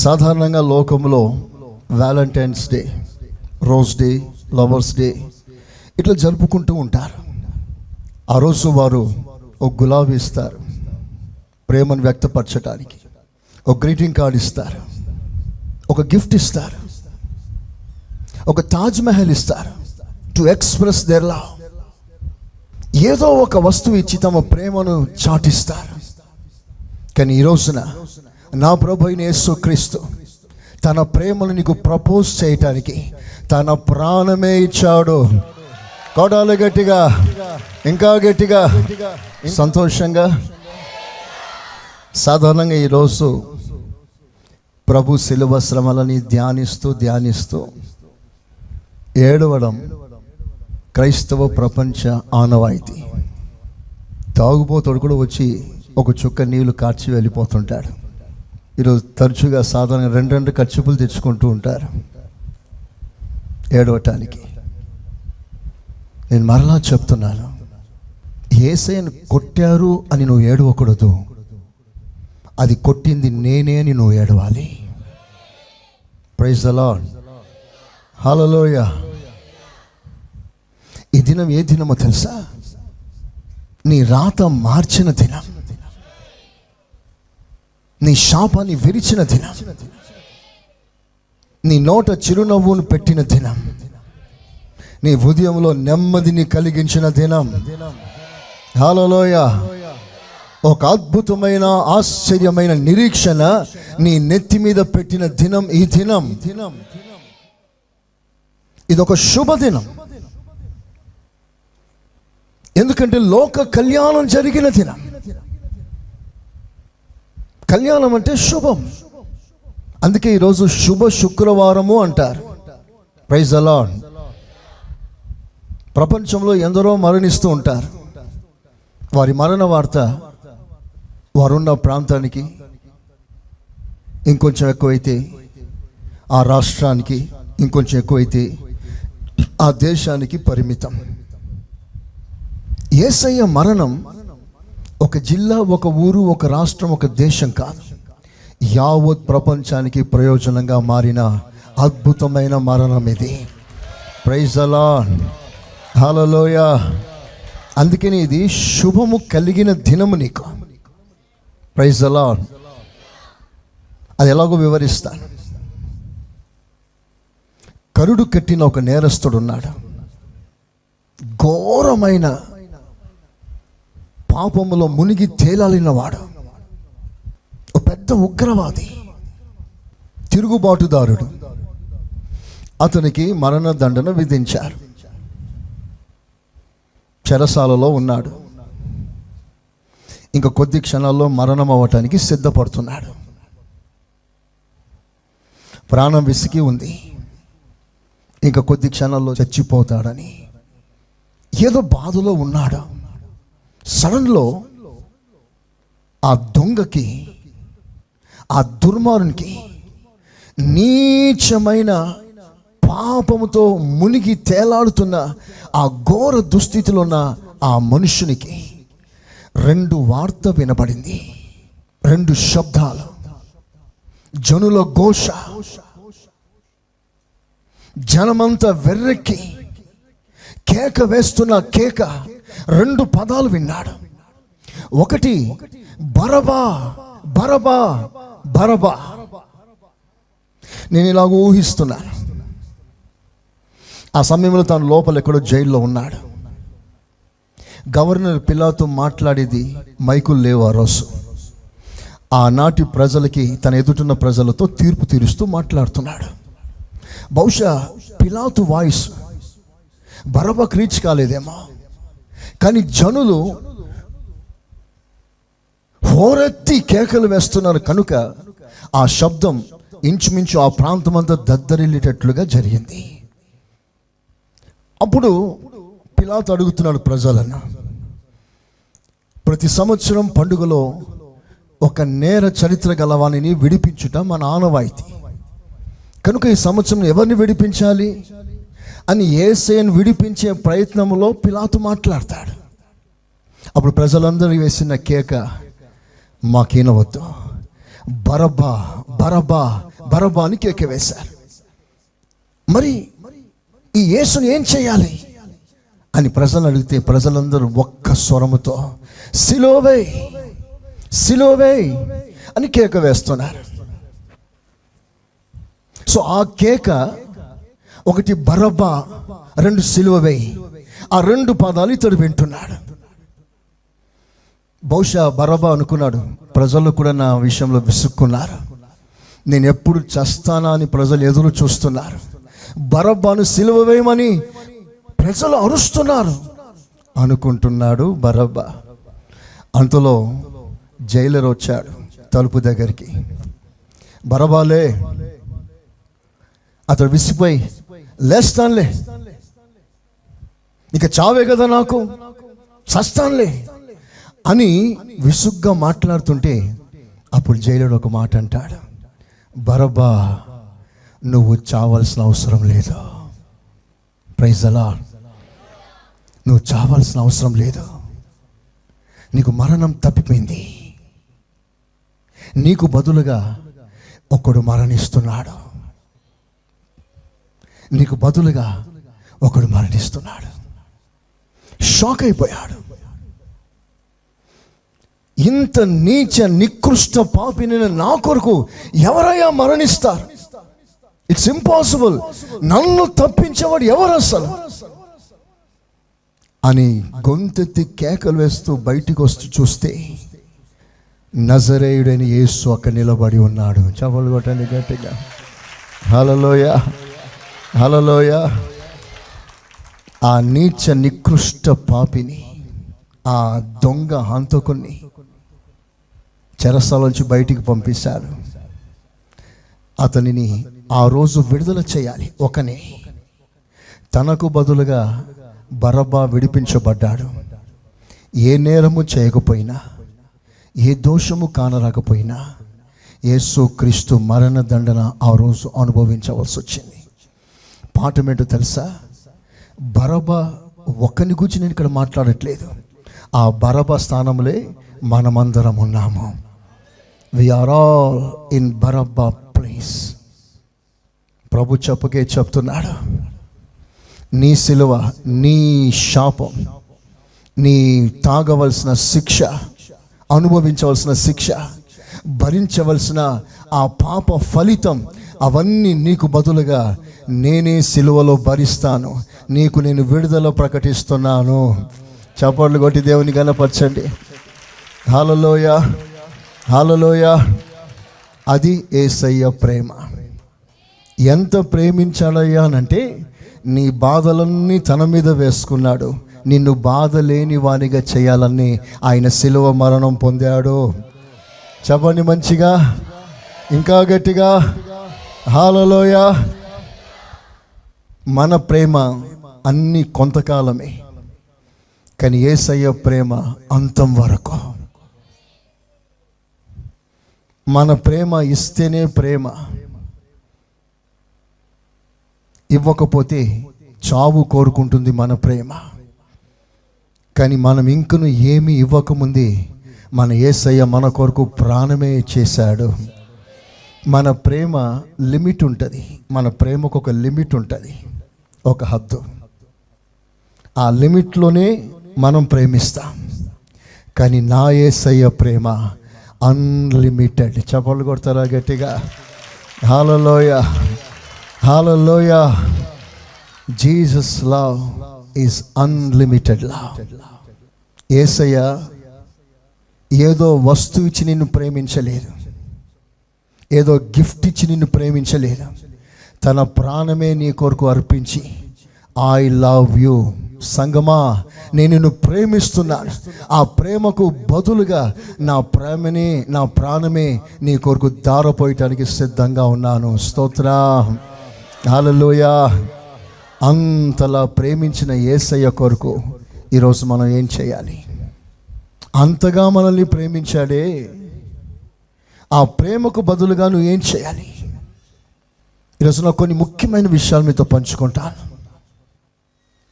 సాధారణంగా లోకంలో Valentine's day rose day lovers day ఇట్లా జరుపుకుంటూ ఉంటారు. ఆ రోజు వారు ఒక గులాబీ ఇస్తారు ప్రేమను వ్యక్తపరచడానికి ఒక గ్రీటింగ్ కార్డ్ ఇస్తారు ఒక గిఫ్ట్ ఇస్తారు ఒక తాజ్ మహల్ ఇస్తారు టు ఎక్స్ప్రెస్ దేర్ లవ్ ఏదో ఒక వస్తువు ఇచ్చి తమ ప్రేమను చాటిస్తారు. కానీ ఈ రోజున నా ప్రభు అయిన యేసుక్రీస్తు తన ప్రేమను నీకు ప్రపోజ్ చేయటానికి తన ప్రాణమే ఇచ్చాడు. కొడాలి గట్టిగా ఇంకా గట్టిగా సంతోషంగా. సాధారణంగా ఈరోజు ప్రభు శిలువ శ్రమలని ధ్యానిస్తూ ధ్యానిస్తూ ఏడవడం క్రైస్తవ ప్రపంచ ఆనవాయితీ. తాగుబోతుడు కూడా వచ్చి ఒక చుక్క నీళ్ళు కార్చి వెళ్ళిపోతుంటాడు. ఈరోజు తరచుగా సాధారణంగా రెండు రెండు ఖర్చుపులు తెచ్చుకుంటూ ఉంటారు. ఏడవటానికి. నేను మరలా చెప్తున్నాను. ఏసైను కొట్టారు అని నువ్వు ఏడవకూడదు. అది కొట్టింది నేనే అని నువ్వు ఏడవాలి. ప్రైజ్ అలా హలోయ ఈ దినం ఏ దినమో తెలుసా? నీ రాత మార్చిన దినం. నీ శాపాన్ని విరిచిన దినం. నీ నోట చిరునవ్వును పెట్టిన దినం. నీ ఉదయంలో నెమ్మదిని కలిగించిన దినం. హలోయ ఒక అద్భుతమైన ఆశ్చర్యమైన నిరీక్షణ నీ నెత్తి మీద పెట్టిన దినం ఈ దినం. దినం ఇది ఒక శుభదినం ఎందుకంటే లోక కళ్యాణం జరిగిన దినం. కళ్యాణం అంటే శుభం. అందుకే ఈరోజు శుభ శుక్రవారము అంటారు. ప్రైజ్ అలాన్ ప్రపంచంలో ఎందరో మరణిస్తూ ఉంటారు. వారి మరణ వార్త వారున్న ప్రాంతానికి ఇంకొంచెం ఎక్కువైతే ఆ రాష్ట్రానికి ఇంకొంచెం ఎక్కువైతే ఆ దేశానికి పరిమితం. ఏసయ్య మరణం ఒక జిల్లా ఒక ఊరు ఒక రాష్ట్రం ఒక దేశం కాదు. యావత్ ప్రపంచానికి ప్రయోజనంగా మారిన అద్భుతమైన మరణం ఇది. ప్రైజ్ అలా హలోయ అందుకని ఇది శుభము కలిగిన దినము నీకు. ప్రైజ్ అలా అది ఎలాగో వివరిస్తాను. కరుడు కట్టిన ఒక నేరస్తుడు ఉన్నాడు ఘోరమైన పాపములో మునిగి తేలాలినవాడు. ఒక పెద్ద ఉగ్రవాది తిరుగుబాటుదారుడు. అతనికి మరణ దండన విధించారు. చెరసాలలో ఉన్నాడు. ఇంకా కొద్ది క్షణాల్లో మరణం అవ్వటానికి సిద్ధపడుతున్నాడు. ప్రాణం విసిగి ఉంది. ఇంకా కొద్ది క్షణాల్లో చచ్చిపోతాడని ఏదో బాధలో ఉన్నాడు. సడన్లో ఆ దొంగకి ఆ దుర్మారునికి నీచమైన పాపముతో మునిగి తేలాడుతున్న ఆ ఘోర దుస్థితిలో ఉన్న ఆ మనుషునికి రెండు వార్త వినబడింది. రెండు శబ్దాలు. జనుల ఘోష. జనమంతా వెర్రెక్కి కేక వేస్తున్న కేక రెండు పదాలు విన్నాడు. ఒకటి బరబా బరబా బరబా. నేను ఇలాగ ఊహిస్తున్నాను. ఆ సమయంలో తాను లోపల ఎక్కడో జైల్లో ఉన్నాడు. గవర్నర్ పిల్లతో మాట్లాడేది మైకుల్ లేవు ఆ రోజు ఆనాటి ప్రజలకి తన ఎదుటిన్న ప్రజలతో తీర్పు తీరుస్తూ మాట్లాడుతున్నాడు. బహుశా పిలాతు వాయిస్ బరబ క్రీచ్ కాలేదేమో. కానీ జనులు హోరెత్తి కేకలు వేస్తున్నారు కనుక ఆ శబ్దం ఇంచుమించు ఆ ప్రాంతం అంతా దద్దరిల్లేటట్లుగా జరిగింది. అప్పుడు పిలాత్ అడుగుతున్నాడు ప్రజలను ప్రతి సంవత్సరం పండుగలో ఒక నేర చరిత్ర గలవాణిని విడిపించుట మన ఆనవాయితీ. కనుక ఈ సంవత్సరం ఎవరిని విడిపించాలి? అని ఏసైని విడిపించే ప్రయత్నంలో పిలాతు మాట్లాడతాడు. అప్పుడు ప్రజలందరూ వేసిన కేక మాకేనవద్దు. బరబ్బా బరబ్బా బరబ్బా అని కేక వేశారు. మరి ఈ యేసును ఏం చేయాలి? అని ప్రజలు అడిగితే ప్రజలందరూ ఒక్క స్వరముతో సిలోవే సిలోవే అని కేక వేస్తున్నారు. సో ఆ కేక ఒకటి బరబ్బా రెండు సిలువవే. ఆ రెండు పదాలు ఇతడు వింటున్నాడు. బహుశా బరబా అనుకున్నాడు ప్రజలు కూడా నా విషయంలో విసుక్కున్నారు. నేను ఎప్పుడు చస్తానా అని ప్రజలు ఎదురు చూస్తున్నారు. బరబ్బాను సిలువ వేయమని ప్రజలు అరుస్తున్నారు. అనుకుంటున్నాడు బరబ్బా. అంతలో జైలర్ వచ్చాడు తలుపు దగ్గరికి. బరబాలే అతడు విసిపోయి లేస్తానులే ఇక చావే కదా నాకు? చస్తానులే అని విసుగ్గా మాట్లాడుతుంటే అప్పుడు జైలుడు ఒక మాట అంటాడు. బరబ్బా నువ్వు చావాల్సిన అవసరం లేదు? ప్రైజ్ అలా నువ్వు చావాల్సిన అవసరం లేదు? నీకు మరణం తప్పిపోయింది. నీకు బదులుగా ఒకడు మరణిస్తున్నాడు. నీకు బదులుగా ఒకడు మరణిస్తున్నాడు. షాక్ అయిపోయాడు. ఇంత నీచ నికృష్ట పాపిని నా కొరకు ఎవరయ్యా మరణిస్తారు? ఇట్స్ ఇంపాసిబుల్ నన్ను తప్పించేవాడు ఎవరు అసలు అని గొంతెత్తి కేకలు వేస్తూ బయటికి వస్తూ చూస్తే నజరేయుడని యేసు అక్కడ నిలబడి ఉన్నాడు. చపలు కొట్టండి గట్టిగా. హలలోయ హలలోయ ఆ నీచ నికృష్ట పాపిని ఆ దొంగ హంతకుని చెరసాలోంచి బయటికి పంపిస్తారు అతనిని ఆ రోజు విడుదల చేయాలి ఒకనే. తనకు బదులుగా బరబ్బా విడిపించబడ్డాడు. ఏ నేరము చేయకపోయినా ఏ దోషము కానరాకపోయినా యేసు క్రీస్తు మరణ దండన ఆ రోజు అనుభవించవలసి వచ్చింది పాఠమేంటో తెలుసా? బరబ ఒక్కని గురించి నేను ఇక్కడ మాట్లాడట్లేదు. ఆ బరబ స్థానంలో మనమందరం ఉన్నాము. Are all in Barabbas place ప్రభు చెప్పకే చెప్తున్నాడు. నీ సిలువ నీ శాపం నీ తాగవలసిన శిక్ష అనుభవించవలసిన శిక్ష భరించవలసిన ఆ పాప ఫలితం అవన్నీ నీకు బదులుగా నేనే సిలువలో భరిస్తాను. నీకు నేను విడుదల ప్రకటిస్తున్నాను. చప్పట్లు కొట్టి దేవుని గనపరచండి హాలలోయ హాలలోయ అది ఏసయ్య ప్రేమ. ఎంత ప్రేమించాడయ్యా అంటే నీ బాధలన్నీ తన మీద వేసుకున్నాడు. నిన్ను బాధ లేని వానిగా చేయాలని ఆయన శిలువ మరణం పొందాడు. చెప్పండి మంచిగా. ఇంకా గట్టిగా. హాలలోయ మన ప్రేమ అన్ని కొంతకాలమే. కానీ ఏసయ్య ప్రేమ అంతం వరకు. మన ప్రేమ ఇస్తేనే ప్రేమ. ఇవ్వకపోతే చావు కోరుకుంటుంది మన ప్రేమ. కానీ మనం ఇంకను ఏమి ఇవ్వకముందే మన ఏసయ్య మన కొరకు ప్రాణమే చేశాడు. మన ప్రేమ లిమిట్ ఉంటుంది. మన ప్రేమకు ఒక లిమిట్ ఉంటుంది. ఒక హద్దు. ఆ లిమిట్లోనే మనం ప్రేమిస్తాం. కానీ నా ఏసయ్య ప్రేమ అన్లిమిటెడ్. చపలు కొడతారా గట్టిగా? Hallelujah hallelujah Jesus love is unlimited love ఏసయ్య ఏదో వస్తువు ఇచ్చి నిన్ను ప్రేమించలేదు. ఏదో గిఫ్ట్ ఇచ్చి నిన్ను ప్రేమించలేదు. తన ప్రాణమే నీ కొరకు అర్పించి ఐ లవ్ యూ సంగమా నేను నిన్ను ప్రేమిస్తున్నాను. ఆ ప్రేమకు బదులుగా నా ప్రేమని నా ప్రాణమే నీ కొరకు దారపోయటానికి సిద్ధంగా ఉన్నాను. స్తోత్ర. హాలలోయ అంతలా ప్రేమించిన ఏసయ్య కొరకు ఈరోజు మనం ఏం చేయాలి? అంతగా మనల్ని ప్రేమించాడే. ఆ ప్రేమకు బదులుగా నువ్వు ఏం చేయాలి? ఈరోజు నాకు కొన్ని ముఖ్యమైన విషయాలు మీతో పంచుకుంటాను.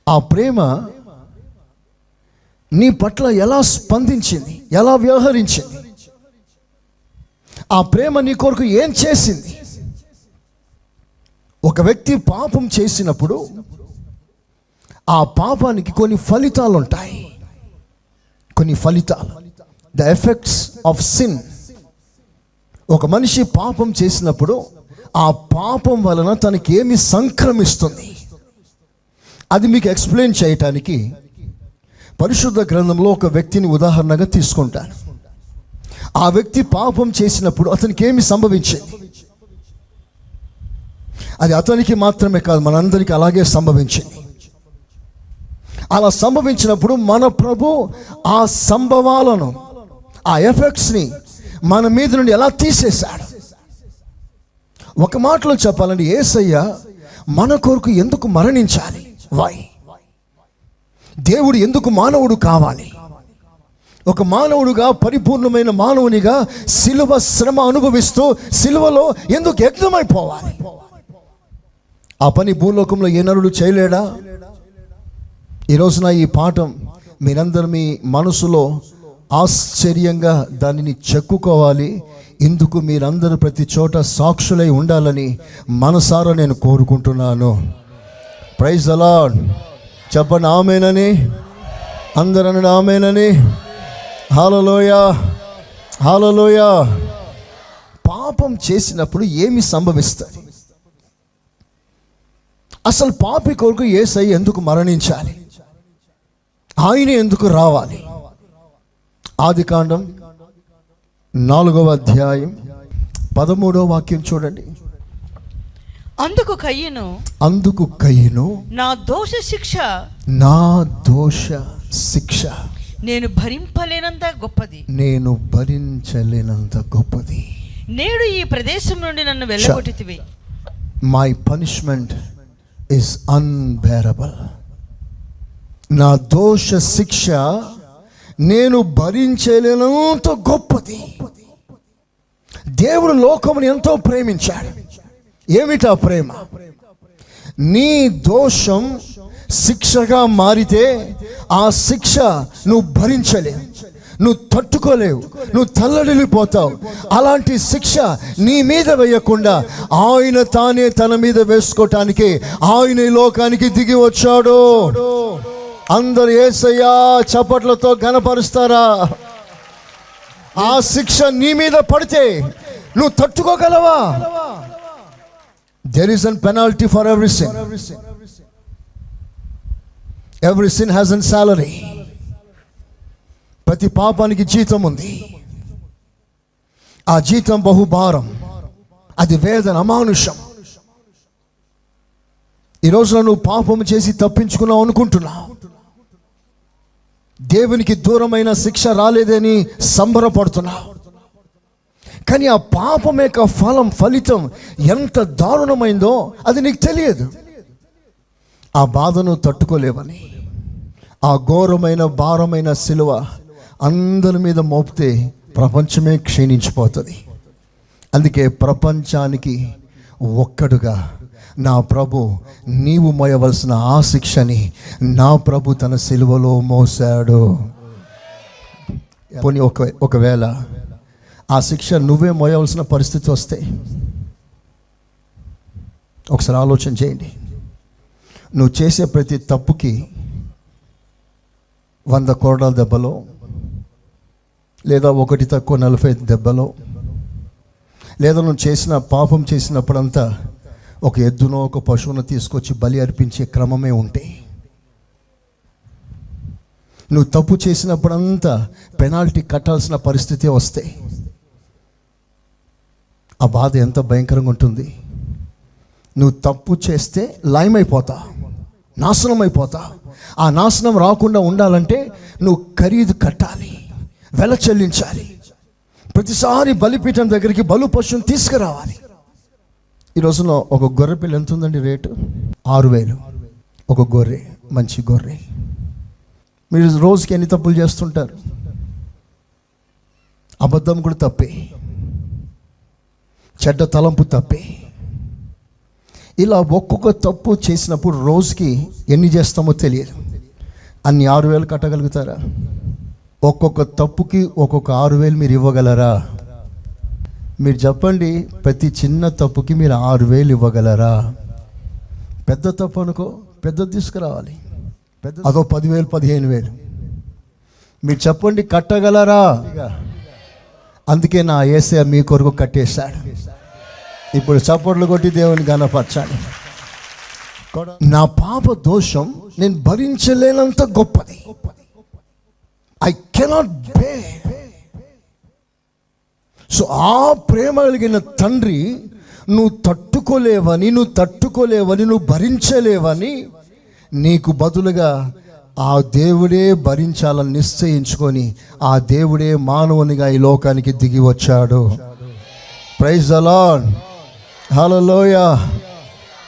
ఆ ప్రేమ నీ పట్ల ఎలా స్పందించింది? ఎలా వ్యవహరించింది? ఆ ప్రేమ నీ కొరకు ఏం చేసింది? ఒక వ్యక్తి పాపం చేసినప్పుడు ఆ పాపానికి కొన్ని ఫలితాలు ఉంటాయి కొన్ని ఫలితాలు. ద ఎఫెక్ట్స్ ఆఫ్ సిన్ ఒక మనిషి పాపం చేసినప్పుడు ఆ పాపం వలన తనకి ఏమి సంక్రమిస్తుంది? అది మీకు ఎక్స్ప్లెయిన్ చేయటానికి పరిశుద్ధ గ్రంథంలో ఒక వ్యక్తిని ఉదాహరణగా తీసుకుంటాను. ఆ వ్యక్తి పాపం చేసినప్పుడు అతనికి ఏమి సంభవించింది? అది అతనికి మాత్రమే కాదు మనందరికీ అలాగే సంభవించింది. అలా సంభవించినప్పుడు మన ప్రభు ఆ సంభవాలను ఆ ఎఫెక్ట్స్ని మన మీద నుండి ఎలా తీసేశాడు? ఒక మాటలో చెప్పాలంటే ఏసయ్య మన కొరకు ఎందుకు మరణించాలి? వై దేవుడు ఎందుకు మానవుడు కావాలి? ఒక మానవుడుగా పరిపూర్ణమైన మానవునిగా సిలువ శ్రమ అనుభవిస్తూ సిలువలో ఎందుకు యజ్ఞమైపోవాలి? ఆ పని భూలోకంలో ఏ నరుడు చేయలేడా? ఈ రోజున ఈ పాఠం మీరందరూ మీ మనసులో ఆశ్చర్యంగా దానిని చెక్కుకోవాలి. ఇందుకు మీరందరూ ప్రతి చోట సాక్షులై ఉండాలని మనసారా నేను కోరుకుంటున్నాను. ప్రైజ్ అలా చెప్పండి ఆమెనని? అందరని ఆమెనని? హాలలోయ హాలలోయ పాపం చేసినప్పుడు ఏమి సంభవిస్తుంది? అసలు పాపి కొరకు ఏసై ఎందుకు మరణించాలి? ఆయన ఎందుకు రావాలి? ఆది కాండం నాలుగవ అధ్యాయం పదమూడవ వాక్యం చూడండి. అందుకు కయ్యను అందుకు కయ్యను నా దోష శిక్ష నా దోష శిక్ష. నేను భరింపలేనంత గొప్పది. నేను భరించలేనంత గొప్పది. నేడు ఈ ప్రదేశం నుండి నన్ను వెళ్ళగొట్టితివి మై పనిష్మెంట్ ఇస్ అన్బేరబుల్ నా దోష శిక్ష నేను భరించలేనంత గొప్పది. దేవుడు లోకముని ఎంతో ప్రేమించాడు. ఏమిటా ప్రేమ? నీ దోషం శిక్షగా మారితే ఆ శిక్ష నువ్వు భరించలేవు. నువ్వు తట్టుకోలేవు. నువ్వు తల్లడిల్లిపోతావు. అలాంటి శిక్ష నీ మీద వేయకుండా ఆయన తానే తన మీద వేసుకోవటానికి ఆయన లోకానికి దిగి వచ్చాడు. అందరు ఏసయ్యా చప్పట్లతో గనపరుస్తారా ఆ శిక్ష నీ మీద పడితే నువ్వు తట్టుకోగలవా? There is an penalty for every sin every sin has an salary ప్రతి పాపానికి జీతం ఉంది. ఆ జీతం బహుభారం. అది వేదన అమానుషం. ఈ రోజున నువ్వు పాపం చేసి తప్పించుకున్నావు అనుకుంటున్నావు. దేవునికి దూరమైన శిక్ష రాలేదని సంబరపడుతున్నావు. కానీ ఆ పాపం యొక్క ఫలం ఫలితం ఎంత దారుణమైందో అది నీకు తెలియదు. ఆ బాధను తట్టుకోలేవని ఆ ఘోరమైన భారమైన సిలువ అందరి మీద మోపితే ప్రపంచమే క్షీణించిపోతుంది. అందుకే ప్రపంచానికి ఒక్కడుగా నా ప్రభు నీవు మోయవలసిన ఆ శిక్షని నా ప్రభు తన సిలువలో మోసాడు పోనీ ఒక ఒకవేళ ఆ శిక్ష నువ్వే మోయవలసిన పరిస్థితి వస్తే ఒకసారి ఆలోచన చేయండి. నువ్వు చేసే ప్రతి తప్పుకి వంద కోడల దెబ్బలో లేదా ఒకటి తక్కువ నలభై దెబ్బలో లేదా నువ్వు చేసిన పాపం చేసినప్పుడంతా ఒక ఎద్దునో ఒక పశువును తీసుకొచ్చి బలి అర్పించే క్రమమే ఉంటే. నువ్వు తప్పు చేసినప్పుడంతా పెనాల్టీ కట్టాల్సిన పరిస్థితి వస్తే. ఆ బాధ ఎంత భయంకరంగా ఉంటుంది. నువ్వు తప్పు చేస్తే లయమైపోతా నాశనం అయిపోతా ఆ నాశనం రాకుండా ఉండాలంటే నువ్వు ఖరీదు కట్టాలి వెల చెల్లించాలి. ప్రతిసారి బలిపీఠం దగ్గరికి బలు పశువుని తీసుకురావాలి. ఈ రోజున ఒక గొర్రె పిల్ల ఎంత ఉందండి రేటు? ఆరు వేలు. ఒక గొర్రె మంచి గొర్రె. మీరు రోజుకి ఎన్ని తప్పులు చేస్తుంటారు? అబద్ధం కూడా తప్పే. చెడ్డ తలంపు తప్పే. ఇలా ఒక్కొక్క తప్పు చేసినప్పుడు రోజుకి ఎన్ని చేస్తామో తెలియదు. అన్ని ఆరు వేలు కట్టగలుగుతారా? ఒక్కొక్క తప్పుకి ఒక్కొక్క ఆరు వేలు మీరు ఇవ్వగలరా? మీరు చెప్పండి ప్రతి చిన్న తప్పుకి మీరు ఆరు వేలు ఇవ్వగలరా? పెద్ద తప్పు అనుకో పెద్ద తీసుకురావాలి. పెద్ద అదో పదివేలు పదిహేను వేలు. మీరు చెప్పండి కట్టగలరా? అందుకే నా ఏసే మీ కొరకు కట్టేశాడు. ఇప్పుడు చప్పట్లు కొట్టి దేవుని గనపరచాలి నా పాప దోషం నేను భరించలేనంత గొప్పది. ఐ కెనాట్ బే సో ఆ ప్రేమ కలిగిన తండ్రి నువ్వు తట్టుకోలేవని నువ్వు తట్టుకోలేవని నువ్వు భరించలేవని నీకు బదులుగా ఆ దేవుడే భరించాలని నిశ్చయించుకొని ఆ దేవుడే మానవునిగా ఈ లోకానికి దిగి వచ్చాడు. ప్రైజ్ అలాన్ హలోయ